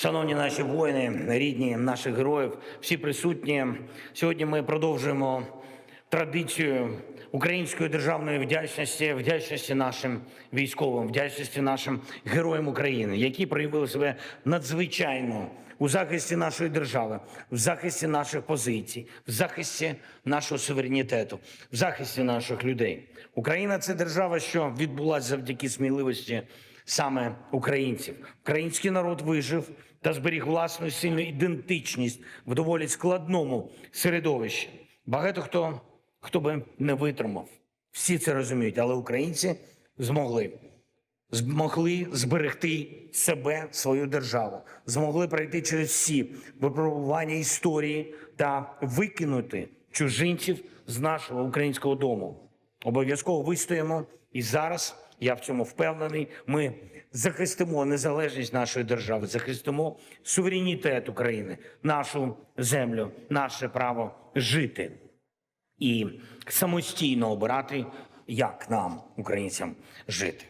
Шановні наші воїни, рідні наших героїв, всі присутні. Сьогодні ми продовжуємо традицію української державної вдячності, вдячності нашим військовим, вдячності нашим героям України, які проявили себе надзвичайно у захисті нашої держави, в захисті наших позицій, в захисті нашого суверенітету, в захисті наших людей. Україна це держава, що відбулася завдяки сміливості саме українців. Український народ вижив та зберіг власну сильну ідентичність в доволі складному середовищі. Багато хто хто би не витримав. Всі це розуміють, але українці змогли. Змогли зберегти себе, свою державу, змогли пройти через всі випробування історії та викинути чужинців з нашого українського дому. Обов'язково вистоїмо, і зараз я в цьому впевнений. Ми захистимо незалежність нашої держави, захистимо суверенітет України, нашу землю, наше право жити і самостійно обирати, як нам, українцям, жити.